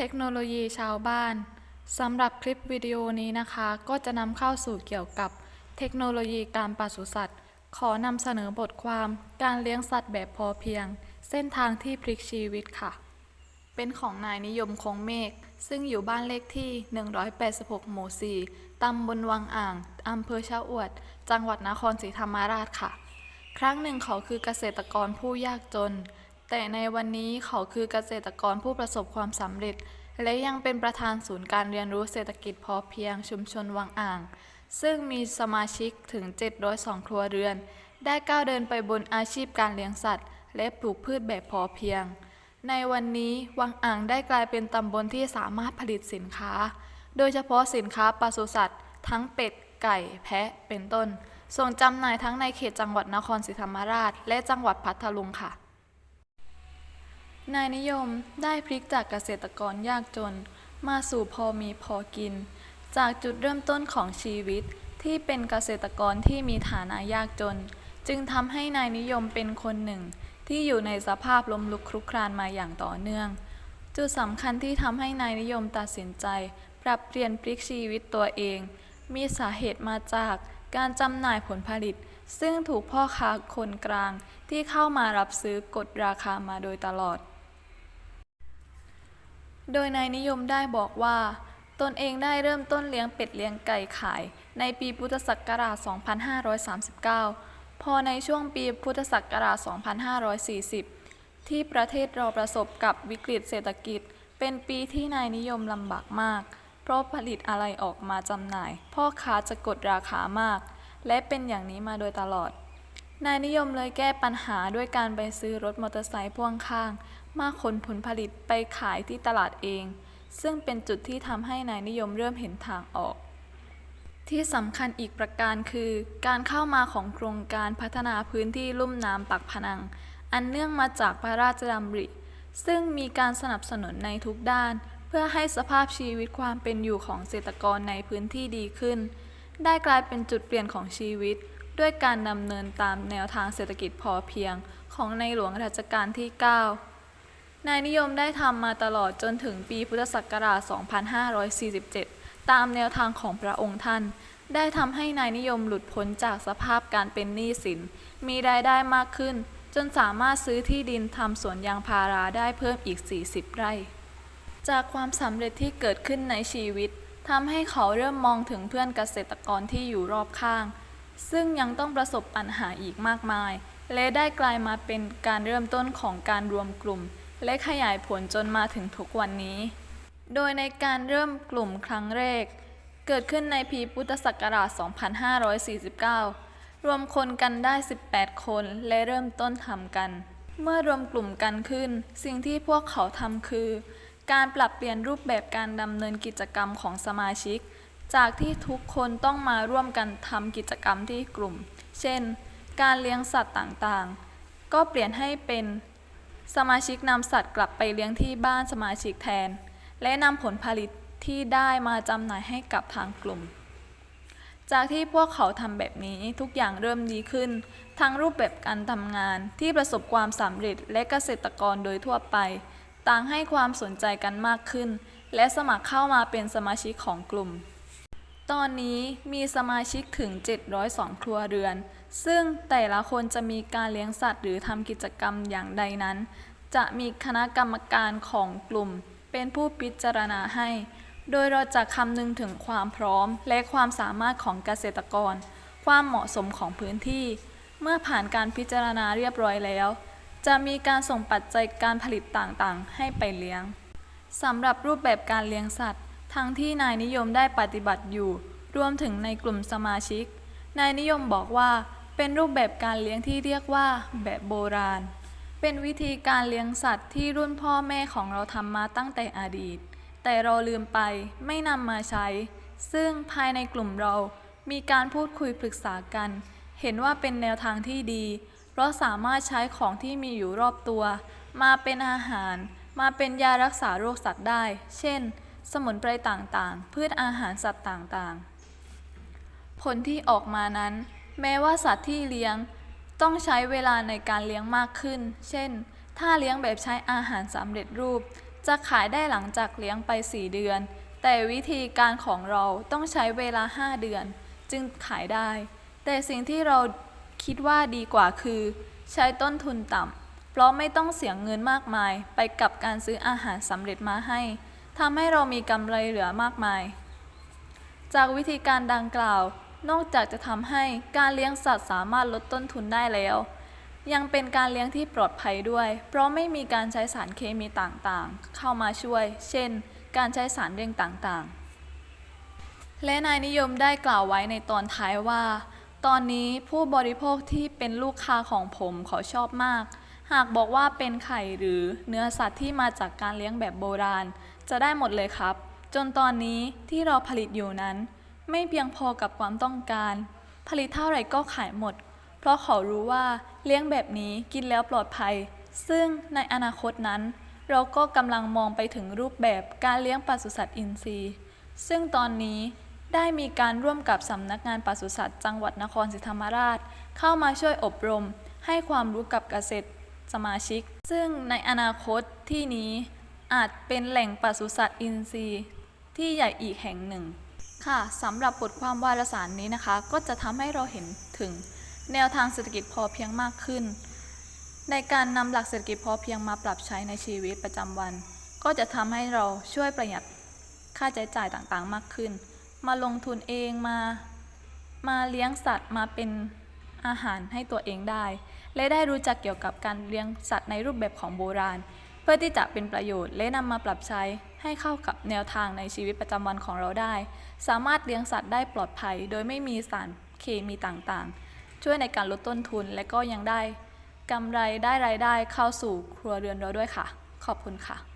เทคโนโลยีชาวบ้านสำหรับคลิปวิดีโอนี้นะคะ ก็จะนำเข้าสู่เกี่ยวกับเทคโนโลยีการปศุสัตว์ ขอนำเสนอบทความการเลี้ยงสัตว์แบบพอเพียง เส้นทางที่พลิกชีวิตค่ะ เป็นของนายนิยมคงเมฆซึ่งอยู่บ้านเลขที่ 186 หมู่ 4 ตำบลวังอ่างอำเภอชะอวด จังหวัดนครศรีธรรมราชค่ะ ครั้งหนึ่งเขาคือเกษตรกรผู้ยากจน แต่ในวันนี้เขาคือเกษตรกรผู้ประสบความสำเร็จ และยังเป็นประธานศูนย์การเรียนรู้เศรษฐกิจพอเพียงชุมชนวังอ่าง ซึ่งมีสมาชิกถึง 702 ครัวเรือน ได้ก้าวเดินไปบนอาชีพการเลี้ยงสัตว์ และปลูกพืชแบบพอเพียง ในวันนี้วังอ่างได้กลายเป็นตำบลที่สามารถผลิตสินค้า โดยเฉพาะสินค้าปศุสัตว์ ทั้งเป็ด ไก่ แพะ เป็นต้น ส่งจำหน่ายทั้งในเขตจังหวัดนครศรีธรรมราช และจังหวัดพัทลุงค่ะ นายนิยมได้พลิกจากเกษตรกรยากจน มาสู่พอมีพอกิน จากจุดเริ่มต้นของชีวิตที่เป็นเกษตรกรที่มีฐานะยากจน จึงทำให้นายนิยมเป็นคนหนึ่ง ที่อยู่ในสภาพล้มลุกคลุกคลานมาอย่างต่อเนื่อง จุดสำคัญที่ทำให้นายนิยมตัดสินใจ ปรับเปลี่ยนพลิกชีวิตตัวเอง มีสาเหตุมาจากการจำหน่ายผลผลิต ซึ่งถูกพ่อค้าคนกลางที่เข้ามารับซื้อกดราคามาโดยตลอด โดยนายนิยมได้บอกว่า ตนเองได้เริ่มต้นเลี้ยงเป็ดเลี้ยงไก่ขาย ในปีพุทธศักราช 2539 พอในช่วงปีพุทธศักราช 2540 ที่ประเทศเราประสบกับวิกฤตเศรษฐกิจ เป็นปีที่นายนิยมลำบากมาก เพราะผลิตอะไรออกมาจำหน่าย พ่อค้าจะกดราคามาก และเป็นอย่างนี้มาโดยตลอด นายนิยมเลยแก้ปัญหาด้วยการไปซื้อรถมอเตอร์ไซค์พ่วงข้าง มาขนผลผลิตไปขายที่ตลาดเอง ซึ่งเป็นจุดที่ทำให้นายนิยมเริ่มเห็นทางออก ที่สำคัญอีกประการคือ การเข้ามาของโครงการพัฒนาพื้นที่ลุ่มน้ำปักพนัง อันเนื่องมาจากพระราชดำริ ซึ่งมีการสนับสนุนในทุกด้าน เพื่อให้สภาพชีวิตความเป็นอยู่ของเกษตรกรในพื้นที่ดีขึ้น ได้กลายเป็นจุดเปลี่ยนของชีวิต ด้วยการดำเนินตามแนวทางเศรษฐกิจพอเพียงของในหลวงรัชกาลที่ 9 นายนิยมได้ทำมาตลอดจนถึงปีพุทธศักราช 2547 ตามแนวทางของพระองค์ท่าน ได้ทำให้นายนิยมหลุดพ้นจากสภาพการเป็นหนี้สิน มีรายได้มากขึ้น จนสามารถซื้อที่ดินทำสวนยางพาราได้เพิ่มอีก 40 ไร่ จากความสำเร็จที่เกิดขึ้นในชีวิตทำให้เขาเริ่มมองถึงเพื่อนเกษตรกรที่อยู่รอบข้าง ซึ่งยังต้องประสบปัญหาอีกมากมาย และได้กลายมาเป็นการเริ่มต้นของการรวมกลุ่ม และขยายผลจนมาถึงทุกวันนี้ โดยในการเริ่มกลุ่มครั้งแรก เกิดขึ้นในปีพุทธศักราช 2549 รวมคนกันได้ 18 คนและเริ่มต้นทำกัน เมื่อรวมกลุ่มกันขึ้น สิ่งที่พวกเขาทำคือ การปรับเปลี่ยนรูปแบบการดำเนินกิจกรรมของสมาชิก จากที่ทุกคนต้องมาร่วมกันทำกิจกรรมที่กลุ่ม เช่น การเลี้ยงสัตว์ต่างๆ ก็เปลี่ยนให้เป็นสมาชิกนำสัตว์กลับไปเลี้ยงที่บ้านสมาชิกแทน และนำผลผลิตที่ได้มาจำหน่ายให้กับทางกลุ่ม จากที่พวกเขาทำแบบนี้ทุกอย่างเริ่มดีขึ้น ทั้งรูปแบบการทำงานที่ประสบความสำเร็จและเกษตรกรโดยทั่วไป ต่างให้ความสนใจกันมากขึ้น และสมัครเข้ามาเป็นสมาชิกของกลุ่ม ตอนนี้มีสมาชิกถึง 702 ครัวเรือน ซึ่งแต่ละคนจะมีการเลี้ยงสัตว์หรือทำกิจกรรมอย่างใดนั้น จะมีคณะกรรมการของกลุ่ม เป็นผู้พิจารณาให้ โดยเราจะคำนึงถึงความพร้อมและความสามารถของเกษตรกร ความเหมาะสมของพื้นที่ เมื่อผ่านการพิจารณาเรียบร้อยแล้ว จะมีการส่งปัจจัยการผลิตต่างๆ ให้ไปเลี้ยงสำหรับรูปแบบการเลี้ยงสัตว์ ทั้งที่นายนิยมได้ปฏิบัติอยู่ รวมถึงในกลุ่มสมาชิก นายนิยมบอกว่าเป็นรูปแบบการเลี้ยงที่เรียกว่า แบบโบราณ เป็นวิธีการเลี้ยงสัตว์ที่รุ่นพ่อแม่ของเราทำมาตั้งแต่อดีต แต่เราลืมไปไม่นำมาใช้ ซึ่งภายในกลุ่มเรามีการพูดคุยปรึกษากัน เห็นว่าเป็นแนวทางที่ดี เพราะสามารถใช้ของที่มีอยู่รอบตัว มาเป็นอาหาร มาเป็นยารักษาโรคสัตว์ได้ เช่น สมุนไพรต่างๆ พืชอาหารสัตว์ต่างๆ ผลที่ออกมานั้น แม้ว่าสัตว์ที่เลี้ยงต้องใช้เวลาในการเลี้ยงมากขึ้น เช่น ถ้าเลี้ยงแบบใช้อาหารสำเร็จรูป จะขายได้หลังจากเลี้ยงไป 4 เดือน แต่วิธีการของเราต้องใช้เวลา 5 เดือน จึงขายได้ แต่สิ่งที่เราคิดว่าดีกว่าคือ ใช้ต้นทุนต่ำเพราะไม่ต้องเสียเงินมากมายไปกับการซื้ออาหารสำเร็จมาให้ ทำให้เรามีกำไรเหลือมากมาย จากวิธีการดังกล่าว นอกจากจะทำให้การเลี้ยงสัตว์สามารถลดต้นทุนได้แล้ว ยังเป็นการเลี้ยงที่ปลอดภัยด้วย เพราะไม่มีการใช้สารเคมีต่างๆ เข้ามาช่วย เช่น การใช้สารเร่งต่างๆ และนายนิยมได้กล่าวไว้ในตอนท้ายว่า ตอนนี้ผู้บริโภคที่เป็นลูกค้าของผมเขาชอบมาก หากบอกว่าเป็นไข่หรือเนื้อสัตว์ที่มาจากการเลี้ยงแบบโบราณ จะได้หมดเลยครับ จนตอนนี้ที่เราผลิตอยู่นั้น ไม่เพียงพอกับความต้องการ ผลิตเท่าไหร่ก็ขายหมด เพราะเขารู้ว่าเลี้ยงแบบนี้กินแล้วปลอดภัย ซึ่งในอนาคตนั้น เราก็กำลังมองไปถึงรูปแบบการเลี้ยงปศุสัตว์อินทรีย์ ซึ่งตอนนี้ได้มีการร่วมกับสำนักงานปศุสัตว์จังหวัดนครศรีธรรมราช เข้ามาช่วยอบรม ให้ความรู้กับเกษตร สมาชิก ซึ่งในอนาคตที่นี้อาจเป็นแหล่งปศุสัตว์อินทรีย์ ที่ใหญ่อีกแห่งหนึ่ง ค่ะสำหรับบทความวารสารนี้นะคะ ก็จะทำให้เราเห็นถึงแนวทางเศรษฐกิจพอเพียงมากขึ้น ในการนำหลักเศรษฐกิจพอเพียงมาปรับใช้ในชีวิตประจำวัน ก็จะทำให้เราช่วยประหยัดค่าใช้จ่ายต่างๆ มากขึ้น มาลงทุนเองมา มาเลี้ยงสัตว์มาเป็นอาหารให้ตัวเองได้ และได้รู้จักเกี่ยวกับการเลี้ยงสัตว์ในรูปแบบของโบราณ เพื่อที่จะเป็นประโยชน์และนำมาปรับใช้ให้เข้ากับแนวทางในชีวิตประจำวันของเราได้ สามารถเลี้ยงสัตว์ได้ปลอดภัย โดยไม่มีสารเคมีต่างๆ ช่วยในการลดต้นทุนและก็ยังได้กำไรได้รายได้เข้าสู่ครัวเรือนเราด้วยค่ะ ขอบคุณค่ะ